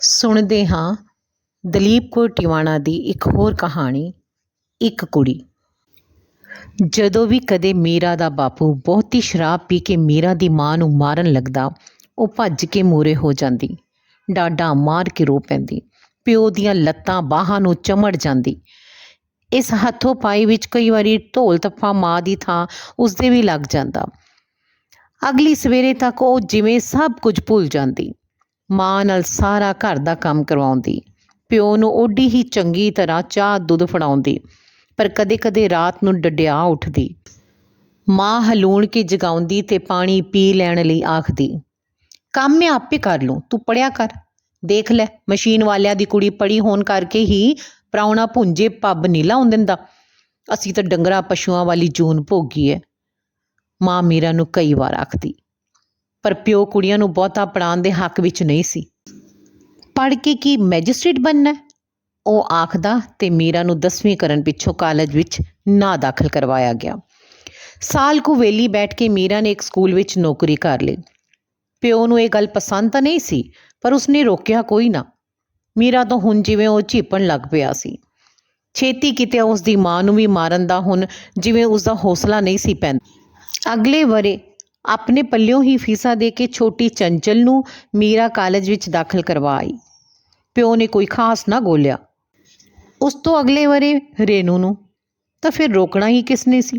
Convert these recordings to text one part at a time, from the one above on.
ਸੁਣਦੇ ਹਾਂ ਦਲੀਪ ਕੌਰ ਟਿਵਾਣਾ ਦੀ ਇੱਕ ਹੋਰ ਕਹਾਣੀ, ਇੱਕ ਕੁੜੀ। ਜਦੋਂ ਵੀ ਕਦੇ ਮੀਰਾ ਦਾ ਬਾਪੂ ਬਹੁਤੀ ਸ਼ਰਾਬ ਪੀ ਕੇ ਮੀਰਾ ਦੀ ਮਾਂ ਨੂੰ ਮਾਰਨ ਲੱਗਦਾ, ਉਹ ਭੱਜ ਕੇ ਮੂਰੇ ਹੋ ਜਾਂਦੀ। ਡਾਡਾ ਮਾਰ ਕੇ ਰੋ ਪੈਂਦੀ। ਪਿਓ ਦੀਆਂ ਲੱਤਾਂ ਬਾਹਾਂ ਨੂੰ ਚਮੜ ਜਾਂਦੀ। ਇਸ ਹੱਥੋਂ ਪਾਈ ਵਿੱਚ ਕਈ ਵਾਰੀ ਢੋਲ ਤੱਫਾ ਮਾਂ ਦੀ ਥਾਂ ਉਸਦੇ ਵੀ ਲੱਗ ਜਾਂਦਾ। ਅਗਲੀ ਸਵੇਰੇ ਤੱਕ ਉਹ ਜਿਵੇਂ ਸਭ ਕੁਝ ਭੁੱਲ ਜਾਂਦੀ। ਮਾਂ ਨਾਲ ਸਾਰਾ ਘਰ ਦਾ ਕੰਮ ਕਰਵਾਉਂਦੀ। ਪਿਓ ਨੂੰ ਓਡੀ ਹੀ ਚੰਗੀ ਤਰ੍ਹਾਂ ਚਾਹ ਦੁੱਧ ਫੜਾਉਂਦੀ, ਪਰ ਕਦੇ-ਕਦੇ ਰਾਤ ਨੂੰ ਡਡਿਆ ਉੱਠਦੀ। ਮਾਂ ਹਲੂਣ ਕੇ ਜਗਾਉਂਦੀ ਤੇ ਪਾਣੀ ਪੀ ਲੈਣ ਲਈ ਆਖਦੀ, ਕੰਮ ਮੈਂ ਆਪੇ ਕਰ ਲੂੰ, ਤੂੰ ਪੜਿਆ ਕਰ। ਦੇਖ ਲੈ, ਮਸ਼ੀਨ ਵਾਲਿਆਂ ਦੀ ਕੁੜੀ ਪੜੀ ਹੋਣ ਕਰਕੇ ਹੀ ਪ੍ਰਾਹੁਣਾ ਭੁੰਜੇ ਪੱਬ ਨਹੀਂ ਲਾਉਣ ਦਿੰਦਾ। ਅਸੀਂ ਤਾਂ ਡੰਗਰਾ ਪਸ਼ੂਆਂ ਵਾਲੀ ਜੂਨ ਭੋਗੀ ਹੈ ਮਾਂ ਮੀਰਾ ਨੂੰ ਕਈ ਵਾਰ ਆਖਦੀ ਪਰ ਪਿਓ ਕੁੜੀਆਂ ਨੂੰ ਬਹੁਤਾ ਪੜਾਉਣ ਦੇ ਹੱਕ ਵਿੱਚ ਨਹੀਂ ਸੀ। ਪੜ੍ਹ ਕੇ ਕੀ ਮੈਜਿਸਟ੍ਰੇਟ ਬਣਨਾ? ਉਹ ਆਖਦਾ ਤੇ ਮੀਰਾ ਨੂੰ 10ਵੀਂ ਕਰਨ ਪਿੱਛੋਂ ਕਾਲਜ ਵਿੱਚ ਨਾ ਦਾਖਲ ਕਰਵਾਇਆ ਗਿਆ। ਸਾਲ ਕੁ ਵੇਲੀ ਬੈਠ ਕੇ ਮੀਰਾ ਨੇ ਇੱਕ ਸਕੂਲ ਵਿੱਚ ਨੌਕਰੀ ਕਰ ਲਈ। ਪਿਓ ਨੂੰ ਇਹ ਗੱਲ ਪਸੰਦ ਤਾਂ ਨਹੀਂ ਸੀ, ਪਰ ਉਸਨੇ ਰੋਕਿਆ ਕੋਈ ਨਾ। ਮੀਰਾ ਤਾਂ ਹੁਣ ਜਿਵੇਂ ਉਹ ਝੀਪਣ ਲੱਗ ਪਿਆ ਸੀ। ਛੇਤੀ ਕਿਤੇ ਉਸ ਦੀ ਮਾਂ ਨੂੰ ਵੀ ਮਾਰਨ ਦਾ ਹੁਣ ਜਿਵੇਂ ਉਸ ਦਾ ਹੌਸਲਾ ਨਹੀਂ ਸੀ ਪੈਂਦਾ। ਅਗਲੇ ਵਰੇ ਆਪਣੇ ਪੱਲਿਓਂ ਹੀ ਫੀਸਾਂ ਦੇ ਕੇ ਛੋਟੀ ਚੰਚਲ ਨੂੰ ਮੀਰਾ ਕਾਲਜ ਵਿੱਚ ਦਾਖਲ ਕਰਵਾਈ ਪਿਓ ਨੇ ਕੋਈ ਖਾਸ ਨਾ ਗੋਲਿਆ ਉਸ ਤੋਂ ਅਗਲੇ ਵਰੇ ਰੇਨੂ ਨੂੰ, ਤਾਂ ਫਿਰ ਰੋਕਣਾ ਹੀ ਕਿਸ ਨੇ ਸੀ?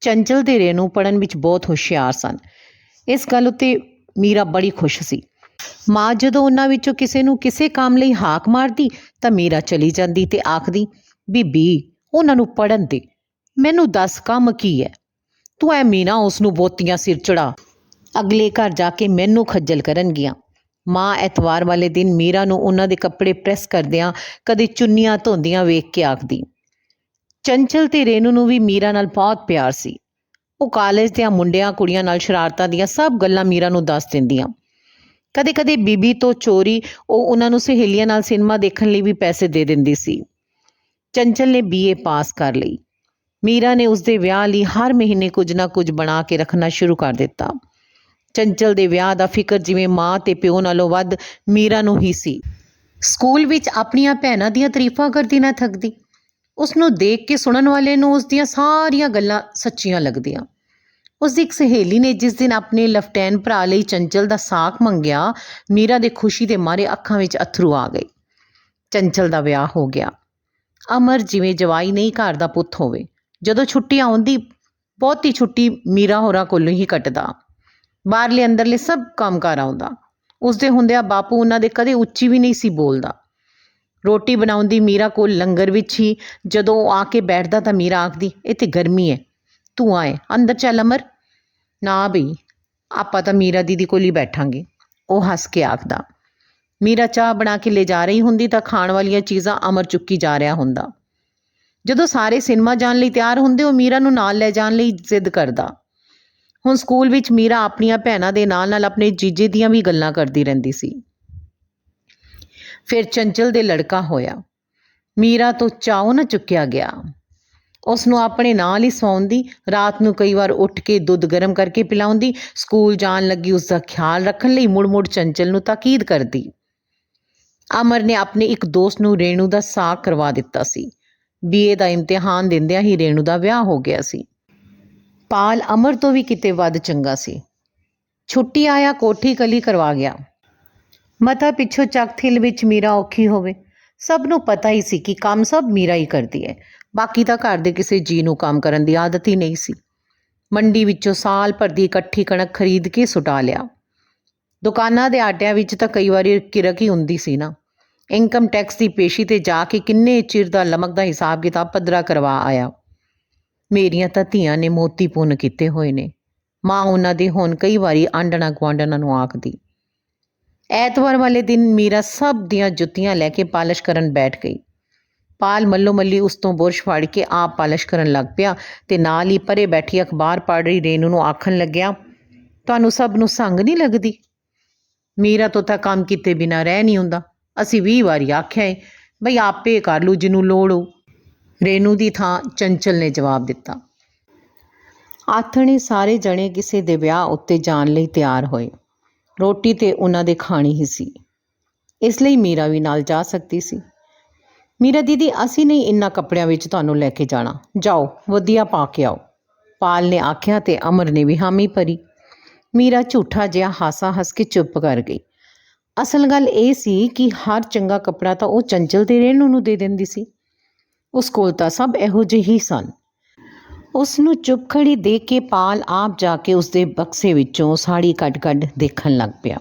ਚੰਚਲ ਤੇ ਰੇਨੂ ਪੜਨ ਵਿੱਚ ਬਹੁਤ ਹੁਸ਼ਿਆਰ ਸਨ। ਇਸ ਗੱਲ ਉੱਤੇ ਮੀਰਾ ਬੜੀ ਖੁਸ਼ ਸੀ। ਮਾਂ ਜਦੋਂ ਉਹਨਾਂ ਵਿੱਚੋਂ ਕਿਸੇ ਨੂੰ ਕਿਸੇ ਕੰਮ ਲਈ ਹਾਕ ਮਾਰਦੀ, ਤਾਂ ਮੀਰਾ ਚਲੀ ਜਾਂਦੀ ਤੇ ਆਖਦੀ, ਬੀਬੀ, ਉਹਨਾਂ ਨੂੰ ਪੜਨ ਦੇ। ਮੈਨੂੰ ਦੱਸ ਕੰਮ ਕੀ ਹੈ? ਤੂੰ ਐ ਮੀਨਾ ਉਸ ਨੂੰ ਬੋਤੀਆਂ ਸਿਰ ਚੜਾ। ਅਗਲੇ ਘਰ ਜਾ ਕੇ ਮੈਨੂੰ ਖੱਜਲ ਕਰਨਗੀਆਂ। ਮਾਂ ਐਤਵਾਰ ਵਾਲੇ ਦਿਨ ਮੀਰਾ ਨੂੰ ਉਹਨਾਂ ਦੇ ਕੱਪੜੇ ਪ੍ਰੈਸ ਕਰਦਿਆਂ ਕਦੇ ਚੁੰਨੀਆਂ ਧੋਂਦੀਆਂ ਵੇਖ ਕੇ ਆਖਦੀ, ਚੰਚਲ ਤੇ ਰੇਨੂ ਨੂੰ ਵੀ ਮੀਰਾ ਨਾਲ ਬਹੁਤ ਪਿਆਰ ਸੀ। ਉਹ ਕਾਲਜ ਦੀਆਂ ਮੁੰਡਿਆਂ ਕੁੜੀਆਂ ਨਾਲ ਸ਼ਰਾਰਤਾਂ ਦੀਆਂ ਸਭ ਗੱਲਾਂ ਮੀਰਾ ਨੂੰ ਦੱਸ ਦਿੰਦੀਆਂ। ਕਦੇ-ਕਦੇ ਬੀਬੀ ਤੋਂ ਚੋਰੀ ਉਹ ਉਹਨਾਂ ਨੂੰ ਸਹੇਲੀਆਂ ਨਾਲ ਸਿਨੇਮਾ ਦੇਖਣ ਲਈ ਵੀ ਪੈਸੇ ਦੇ ਦਿੰਦੀ ਸੀ। ਚੰਚਲ ਨੇ ਬੀਏ ਪਾਸ ਕਰ ਲਈ। ਮੀਰਾ ਨੇ ਉਸ ਦੇ ਵਿਆਹ ਲਈ ਹਰ ਮਹੀਨੇ ਕੁਝ ਨਾ ਕੁਝ ਬਣਾ ਕੇ ਰੱਖਣਾ ਸ਼ੁਰੂ ਕਰ ਦਿੱਤਾ। ਚੰਚਲ ਦੇ ਵਿਆਹ ਦਾ ਫਿਕਰ ਜਿਵੇਂ ਮਾਂ ਤੇ ਪਿਓ ਨਾਲੋਂ ਵੱਧ ਮੀਰਾ ਨੂੰ ਹੀ ਸੀ। ਸਕੂਲ ਵਿੱਚ ਆਪਣੀਆਂ ਭੈਣਾਂ ਦੀਆਂ ਤਾਰੀਫਾਂ ਕਰਦੀ ਨਾ ਥੱਕਦੀ। ਉਸ ਨੂੰ ਦੇਖ ਕੇ ਸੁਣਨ ਵਾਲੇ ਨੂੰ ਉਸ ਦੀਆਂ ਸਾਰੀਆਂ ਗੱਲਾਂ ਸੱਚੀਆਂ ਲੱਗਦੀਆਂ। ਉਸ ਦੀ ਇੱਕ ਸਹੇਲੀ ਨੇ ਜਿਸ ਦਿਨ ਆਪਣੇ ਲਫਟੈਨ ਭਰਾ ਲਈ ਚੰਚਲ ਦਾ ਸਾਕ ਮੰਗਿਆ, ਮੀਰਾ ਦੇ ਖੁਸ਼ੀ ਦੇ ਮਾਰੇ ਅੱਖਾਂ ਵਿੱਚ ਅਥਰੂ ਆ ਗਏ। ਚੰਚਲ ਦਾ ਵਿਆਹ ਹੋ ਗਿਆ। ਅਮਰ ਜਿਵੇਂ ਜਵਾਈ ਨਹੀਂ ਘਰ ਦਾ ਪੁੱਤ ਹੋਵੇ ਜਦੋਂ ਛੁੱਟੀ ਆਉਂਦੀ, ਬਹੁਤੀ ਛੁੱਟੀ ਮੀਰਾ ਹੋਰਾਂ ਕੋਲੋਂ ਹੀ ਕੱਟਦਾ। ਬਾਹਰਲੇ ਅੰਦਰਲੇ ਸਭ ਕੰਮ ਕਰ ਆਉਂਦਾ। ਉਸਦੇ ਹੁੰਦਿਆਂ ਬਾਪੂ ਉਹਨਾਂ ਦੇ ਕਦੇ ਉੱਚੀ ਵੀ ਨਹੀਂ ਸੀ ਬੋਲਦਾ। ਰੋਟੀ ਬਣਾਉਂਦੀ ਮੀਰਾ ਕੋਲ ਲੰਗਰ ਵਿੱਚ ਹੀ, ਜਦੋਂ ਉਹ ਆ ਕੇ ਬੈਠਦਾ ਤਾਂ ਮੀਰਾ ਆਖਦੀ, ਇੱਥੇ ਗਰਮੀ ਹੈ ਤੂੰ ਆਏ ਅੰਦਰ ਚੱਲ ਅਮਰ। ਨਾ ਬਈ, ਆਪਾਂ ਤਾਂ ਮੀਰਾ ਦੀਦੀ ਕੋਲ ਹੀ ਬੈਠਾਂਗੇ। ਉਹ ਹੱਸ ਕੇ ਆਖਦਾ। ਮੀਰਾ ਚਾਹ ਬਣਾ ਕੇ ਲੈ ਜਾ ਰਹੀ ਹੁੰਦੀ ਤਾਂ ਖਾਣ ਵਾਲੀਆਂ ਚੀਜ਼ਾਂ ਅਮਰ ਚੁੱਕੀ ਜਾ ਰਿਹਾ ਹੁੰਦਾ। ਜਦੋਂ ਸਾਰੇ ਸਿਨੇਮਾ ਜਾਣ ਲਈ ਤਿਆਰ ਹੁੰਦੇ, ਉਹ ਮੀਰਾ ਨੂੰ ਨਾਲ ਲੈ ਜਾਣ ਲਈ ਜ਼ਿੱਦ ਕਰਦਾ। ਹੁਣ ਸਕੂਲ ਵਿੱਚ ਮੀਰਾ ਆਪਣੀਆਂ ਭੈਣਾਂ ਦੇ ਨਾਲ ਨਾਲ ਆਪਣੇ ਜੀਜੇ ਦੀਆਂ ਵੀ ਗੱਲਾਂ ਕਰਦੀ ਰਹਿੰਦੀ ਸੀ। ਫਿਰ ਚੰਚਲ ਦੇ ਲੜਕਾ ਹੋਇਆ। ਮੀਰਾ ਤੋਂ ਚਾਉ ਨਾ ਚੁੱਕਿਆ ਗਿਆ। ਉਸ ਨੂੰ ਆਪਣੇ ਨਾਲ ਹੀ ਸੌਂਦੀ, ਰਾਤ ਨੂੰ ਕਈ ਵਾਰ ਉੱਠ ਕੇ ਦੁੱਧ ਗਰਮ ਕਰਕੇ ਪਿਲਾਉਂਦੀ, ਸਕੂਲ ਜਾਣ ਲੱਗੀ ਉਸ ਦਾ ਖਿਆਲ ਰੱਖਣ ਲਈ ਮੁੜ-ਮੁੜ ਚੰਚਲ ਨੂੰ ਤਾਕੀਦ ਕਰਦੀ। ਅਮਰ ਨੇ ਆਪਣੇ ਇੱਕ ਦੋਸਤ ਨੂੰ ਰੇਣੂ ਦਾ ਸਾਕ ਕਰਵਾ ਦਿੱਤਾ ਸੀ। ਬੀਏ ਦਾ ਇਮਤਿਹਾਨ ਦਿੰਦਿਆਂ ਹੀ ਰੇਣੂ ਦਾ ਵਿਆਹ ਹੋ ਗਿਆ ਸੀ। ਪਾਲ ਅਮਰ ਤੋਂ ਵੀ ਕਿਤੇ ਵੱਧ ਚੰਗਾ ਸੀ। ਛੁੱਟੀ ਆਇਆ ਕੋਠੀ ਕਲੀ ਕਰਵਾ ਗਿਆ। ਮਤਾ ਪਿੱਛੋਂ ਚੱਕ ਥਿਲ ਵਿੱਚ ਮੀਰਾ ਔਖੀ ਹੋਵੇ। ਸਭ ਨੂੰ ਪਤਾ ਹੀ ਸੀ ਕਿ ਕੰਮ ਸਭ ਮੀਰਾ ਹੀ ਕਰਦੀ ਹੈ। ਬਾਕੀ ਤਾਂ ਘਰ ਦੇ ਕਿਸੇ ਜੀ ਨੂੰ ਕੰਮ ਕਰਨ ਦੀ ਆਦਤ ਹੀ ਨਹੀਂ ਸੀ। ਮੰਡੀ ਵਿੱਚੋਂ ਸਾਲ ਭਰ ਦੀ ਇਕੱਠੀ ਕਣਕ ਖਰੀਦ ਕੇ ਸੁਟਾ ਲਿਆ। ਦੁਕਾਨਾਂ ਦੇ ਆਟਿਆਂ ਵਿੱਚ ਤਾਂ ਕਈ ਵਾਰੀ ਕਿਰਕ ਹੀ ਹੁੰਦੀ ਸੀ ਨਾ। ਇਨਕਮ ਟੈਕਸ ਦੀ ਪੇਸ਼ੀ ਤੇ ਜਾ ਕੇ ਕਿੰਨੇ ਚਿਰ ਦਾ ਲਮਕ ਦਾ ਹਿਸਾਬ ਕਿਤਾਬ ਪੱਧਰਾ ਕਰਵਾ ਆਇਆ। ਮੇਰੀਆਂ ਤਾਂ ਧੀਆਂ ਨੇ ਮੋਤੀ ਪੁੰਨ ਕੀਤੇ ਹੋਏ ਨੇ। ਮਾਂ ਉਹਨਾਂ ਦੇ ਹੁਣ ਕਈ ਵਾਰੀ ਆਂਡਣਾ ਗੁਆਂਢਣਾ ਨੂੰ ਆਖਦੀ। ਐਤਵਾਰ ਵਾਲੇ ਦਿਨ ਮੀਰਾ ਸਭ ਦੀਆਂ ਜੁੱਤੀਆਂ ਲੈ ਕੇ ਪਾਲਿਸ਼ ਕਰਨ ਬੈਠ ਗਈ। ਪਾਲ ਮੱਲੋ ਮੱਲੀ ਉਸ ਤੋਂ ਬੁਰਸ਼ ਫੜ ਕੇ ਆਪ ਪਾਲਿਸ਼ ਕਰਨ ਲੱਗ ਪਿਆ ਤੇ ਨਾਲ ਹੀ ਪਰੇ ਬੈਠੀ ਅਖਬਾਰ ਪੜ੍ਹ ਰਹੀ ਰੇਨੂ ਨੂੰ ਆਖਣ ਲੱਗਿਆ, ਤੁਹਾਨੂੰ ਸਭ ਨੂੰ ਸੰਗ ਨਹੀਂ ਲੱਗਦੀ? ਮੀਰਾ ਤੋਂ ਤਾਂ ਕੰਮ ਕੀਤੇ ਬਿਨਾ ਰਹਿ ਨਹੀਂ ਹੁੰਦਾ। ਅਸੀਂ 20 ਵਾਰੀ ਆਖਿਆ ਏ, ਬਈ ਆਪੇ ਕਰ ਲੂ ਜਿਹਨੂੰ ਲੋੜ ਹੋ। ਰੇਨੂ ਦੀ ਥਾਂ ਚੰਚਲ ਨੇ ਜਵਾਬ ਦਿੱਤਾ। ਆਥਣੇ ਸਾਰੇ ਜਣੇ ਕਿਸੇ ਦੇ ਵਿਆਹ ਉੱਤੇ ਜਾਣ ਲਈ ਤਿਆਰ ਹੋਏ। ਰੋਟੀ ਤੇ ਉਹਨਾਂ ਦੇ ਖਾਣੀ ਹੀ ਸੀ। ਇਸ ਲਈ ਮੀਰਾ ਵੀ ਨਾਲ ਜਾ ਸਕਦੀ ਸੀ। ਮੀਰਾ ਦੀਦੀ, ਅਸੀਂ ਨਹੀਂ ਇੰਨਾ ਕੱਪੜਿਆਂ ਵਿੱਚ ਤੁਹਾਨੂੰ ਲੈ ਕੇ ਜਾਣਾ। ਜਾਓ, ਵਧੀਆ ਪਾ ਕੇ ਆਓ। ਪਾਲ ਨੇ ਆਖਿਆ ਤੇ ਅਮਰ ਨੇ ਵੀ ਹਾਮੀ ਭਰੀ। ਮੀਰਾ ਝੂਠਾ ਜਿਹਾ ਹਾਸਾ ਹੱਸ ਕੇ ਚੁੱਪ ਕਰ ਗਈ। ਅਸਲ ਗੱਲ ਇਹ ਸੀ ਕਿ ਹਰ ਚੰਗਾ ਕੱਪੜਾ ਤਾਂ ਉਹ ਚੰਚਲ ਤੇ ਰਹਿਣ ਨੂੰ ਦੇ ਦਿੰਦੀ ਸੀ। ਉਸ ਕੋਲ ਤਾਂ ਸਭ ਇਹੋ ਜਿਹੇ ਹੀ ਸਨ। ਉਸ ਨੂੰ ਚੁੱਪ ਖੜੀ ਦੇਖ ਕੇ ਪਾਲ ਆਪ ਜਾ ਕੇ ਉਸ ਦੇ ਬਕਸੇ ਵਿੱਚੋਂ ਸਾੜੀ ਕੱਢ-ਕੱਢ ਦੇਖਣ ਲੱਗ ਪਿਆ।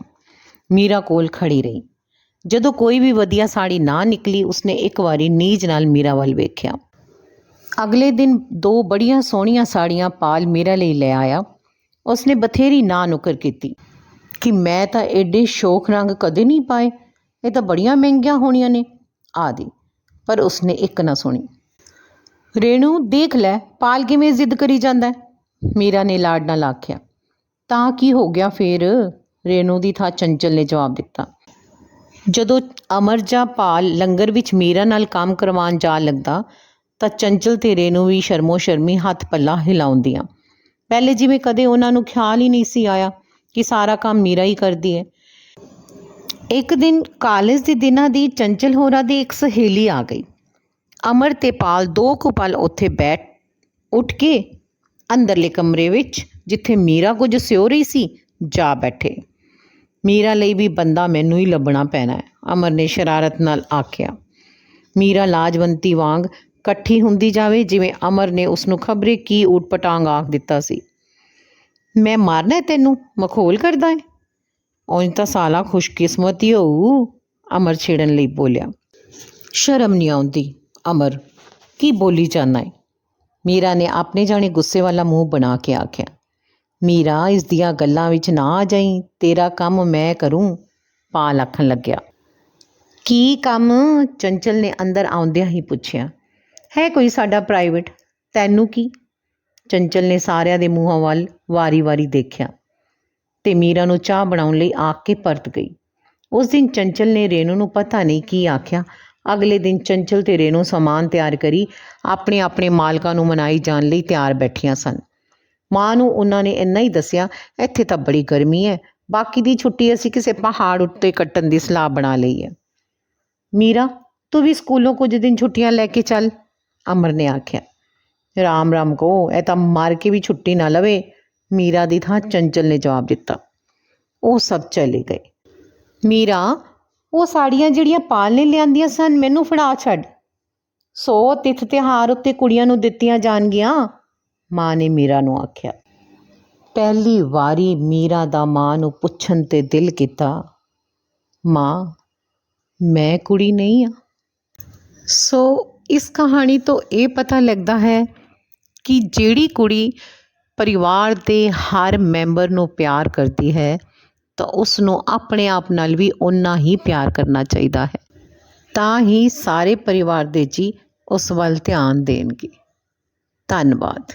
ਮੀਰਾ ਕੋਲ ਖੜੀ ਰਹੀ। ਜਦੋਂ ਕੋਈ ਵੀ ਵਧੀਆ ਸਾੜੀ ਨਾ ਨਿਕਲੀ, ਉਸਨੇ ਇੱਕ ਵਾਰੀ ਨੀਜ ਨਾਲ ਮੀਰਾ ਵੱਲ ਵੇਖਿਆ। ਅਗਲੇ ਦਿਨ ਦੋ ਬੜੀਆਂ ਸੋਹਣੀਆਂ ਸਾੜੀਆਂ ਪਾਲ ਮੀਰਾ ਲਈ ਲੈ ਆਇਆ। ਉਸਨੇ ਬਥੇਰੀ ਨਾ ਨੁਕਰ ਕੀਤੀ। ਕਿ ਮੈਂ ਤਾਂ ਐਡੇ ਸ਼ੌਕ ਰੰਗ ਕਦੇ ਨਹੀਂ ਪਾਏ। ਇਹ ਤਾਂ ਬੜੀਆਂ ਮਹਿੰਗੀਆਂ ਹੋਣੀਆਂ ਨੇ। ਆਦਿ। ਪਰ ਉਸਨੇ ਇੱਕ ਨਾ ਸੁਣੀ। ਰੇਣੂ, ਦੇਖ ਲੈ, ਪਾਲ ਕਿਵੇਂ ਜ਼ਿੱਦ ਕਰੀ ਜਾਂਦਾ ਮੀਰਾ ਨੇ ਲਾਡ ਨਾਲ ਆਖਿਆ। ਤਾਂ ਕੀ ਹੋ ਗਿਆ ਫੇਰ? ਰੇਣੂ ਦੀ ਥਾਂ ਚੰਚਲ ਨੇ ਜਵਾਬ ਦਿੱਤਾ। ਜਦੋਂ ਅਮਰ ਜਾਂ ਪਾਲ ਲੰਗਰ ਵਿੱਚ ਮੀਰਾ ਨਾਲ ਕੰਮ ਕਰਵਾਉਣ ਜਾ ਲੱਗਦਾ, ਤਾਂ ਚੰਚਲ ਤੇ ਰੇਣੂ ਵੀ ਸ਼ਰਮੋ ਸ਼ਰਮੀ ਹੱਥ ਪੱਲਾ ਹਿਲਾਉਂਦੀਆਂ। ਪਹਿਲੇ ਜਿਵੇਂ ਕਦੇ ਉਹਨਾਂ ਨੂੰ ਖਿਆਲ ਹੀ ਨਹੀਂ ਸੀ ਆਇਆ। ਕਿ ਸਾਰਾ ਕੰਮ ਮੀਰਾ ਹੀ ਕਰਦੀ ਹੈ। ਇੱਕ ਦਿਨ ਕਾਲਜ ਦੇ ਦਿਨਾਂ ਦੀ ਚੰਚਲ ਹੋਰਾਂ ਦੀ ਇੱਕ ਸਹੇਲੀ ਆ ਗਈ। ਅਮਰ ਤੇ ਪਾਲ ਦੋ ਕੁ ਪਲ ਉੱਥੇ ਬੈਠ ਉੱਠ ਕੇ ਅੰਦਰਲੇ ਕਮਰੇ ਵਿੱਚ ਜਿੱਥੇ ਮੀਰਾ ਕੁਝ ਸਿਉ ਰਹੀ ਸੀ, ਜਾ ਬੈਠੇ। ਮੀਰਾ ਲਈ ਵੀ ਬੰਦਾ ਮੈਨੂੰ ਹੀ ਲੱਭਣਾ ਪੈਣਾ ਹੈ, ਅਮਰ ਨੇ ਸ਼ਰਾਰਤ ਨਾਲ ਆਖਿਆ। ਮੀਰਾ ਲਾਜਵੰਤੀ ਵਾਂਗ ਇਕੱਠੀ ਹੁੰਦੀ ਜਾਵੇ, ਜਿਵੇਂ ਅਮਰ ਨੇ ਉਸ ਨੂੰ ਖਬਰੇ ਕੀ ਊਟਪਟਾਂਗ ਆਖ ਦਿੱਤਾ ਸੀ। ਮੈਂ ਮਾਰਨਾ ਤੈਨੂੰ? ਮਖੌਲ ਕਰਦਾ ਏ ਉਂਝ ਤਾਂ ਸਾਲਾ ਖੁਸ਼ਕਿਸਮਤੀ ਹੋਊ, ਅਮਰ ਛੇੜਨ ਲਈ ਬੋਲਿਆ। ਸ਼ਰਮ ਨਹੀਂ ਆਉਂਦੀ, ਅਮਰ, ਕੀ ਬੋਲੀ ਜਾਂਦਾ ਏ ਮੀਰਾ ਨੇ ਆਪਣੇ ਜਾਣੇ ਗੁੱਸੇ ਵਾਲਾ ਮੂੰਹ ਬਣਾ ਕੇ ਆਖਿਆ, ਮੀਰਾ, ਇਸ ਦੀਆਂ ਗੱਲਾਂ ਵਿੱਚ ਨਾ ਆ ਜਾਈ, ਤੇਰਾ ਕੰਮ ਮੈਂ ਕਰੂੰ, ਪਾਲ ਆਖਣ ਲੱਗਿਆ। ਕੀ ਕੰਮ? ਚੰਚਲ ਨੇ ਅੰਦਰ ਆਉਂਦਿਆਂ ਹੀ ਪੁੱਛਿਆ, ਹੈ ਕੋਈ ਸਾਡਾ ਪ੍ਰਾਈਵੇਟ ਤੈਨੂੰ ਕੀ? ਚੰਚਲ ਨੇ ਸਾਰਿਆਂ ਦੇ ਮੂੰਹਾਂ ਵੱਲ ਵਾਰੀ-ਵਾਰੀ ਦੇਖਿਆ ਤੇ ਮੀਰਾ ਨੂੰ ਚਾਹ ਬਣਾਉਣ ਲਈ ਆਖ ਕੇ ਪਰਤ ਗਈ। ਉਸ ਦਿਨ ਚੰਚਲ ਨੇ ਰੇਨੂ ਨੂੰ ਪਤਾ ਨਹੀਂ ਕੀ ਆਖਿਆ। ਅਗਲੇ ਦਿਨ ਚੰਚਲ ਤੇ ਰੇਨੂ ਸਮਾਨ ਤਿਆਰ ਕਰੀ, ਆਪਣੇ ਆਪਣੇ ਮਾਲਕਾਂ ਨੂੰ ਮਨਾਈ ਜਾਣ ਲਈ ਤਿਆਰ ਬੈਠੀਆਂ ਸਨ। ਮਾਂ ਨੂੰ ਉਹਨਾਂ ਨੇ ਇੰਨਾ ਹੀ ਦੱਸਿਆ, ਇੱਥੇ ਤਾਂ ਬੜੀ ਗਰਮੀ ਹੈ, ਬਾਕੀ ਦੀ ਛੁੱਟੀ ਅਸੀਂ ਕਿਸੇ ਪਹਾੜ ਉੱਤੇ ਕੱਟਣ ਦੀ ਸਲਾਹ ਬਣਾ ਲਈ ਹੈ। ਮੀਰਾ, ਤੂੰ ਵੀ ਸਕੂਲੋਂ ਕੁਝ ਦਿਨ ਛੁੱਟੀਆਂ ਲੈ ਕੇ ਚੱਲ, ਅਮਰ ਨੇ ਆਖਿਆ। ਰਾਮ ਰਾਮ ਕੋ ਇਹ ਤਾਂ ਮਾਰ ਕੇ ਵੀ ਛੁੱਟੀ ਨਾ ਲਵੇ। ਮੀਰਾ ਦੀ ਥਾਂ ਚੰਚਲ ਨੇ ਜਵਾਬ ਦਿੱਤਾ। ਉਹ ਸਭ ਚਲੇ ਗਏ। ਮੀਰਾ, ਉਹ ਸਾੜੀਆਂ ਜਿਹੜੀਆਂ ਪਾਲ ਨੇ ਲਿਆਂਦੀਆਂ ਸਨ, ਮੈਨੂੰ ਫੜਾ ਛੱਡ। ਸੋ ਤਿਥ ਤਿਉਹਾਰ ਉੱਤੇ ਕੁੜੀਆਂ ਨੂੰ ਦਿੱਤੀਆਂ ਜਾਣਗੀਆਂ। ਮਾਂ ਨੇ ਮੀਰਾ ਨੂੰ ਆਖਿਆ। ਪਹਿਲੀ ਵਾਰੀ ਮੀਰਾ ਦਾ ਮਾਂ ਨੂੰ ਪੁੱਛਣ ਤੇ ਦਿਲ ਕੀਤਾ। ਮਾਂ, ਮੈਂ ਕੁੜੀ ਨਹੀਂ ਆ। ਸੋ ਇਸ ਕਹਾਣੀ ਤੋਂ ਇਹ ਪਤਾ ਲੱਗਦਾ ਹੈ ਕਿ ਜਿਹੜੀ ਕੁੜੀ ਪਰਿਵਾਰ ਦੇ ਹਰ ਮੈਂਬਰ ਨੂੰ ਪਿਆਰ ਕਰਦੀ ਹੈ, ਤਾਂ ਉਸ ਨੂੰ ਆਪਣੇ ਆਪ ਨਾਲ ਵੀ ਓਨਾ ਹੀ ਪਿਆਰ ਕਰਨਾ ਚਾਹੀਦਾ ਹੈ। ਤਾਂ ਹੀ ਸਾਰੇ ਪਰਿਵਾਰ ਦੇ ਜੀ ਉਸ ਵੱਲ ਧਿਆਨ ਦੇਣਗੇ। ਧੰਨਵਾਦ।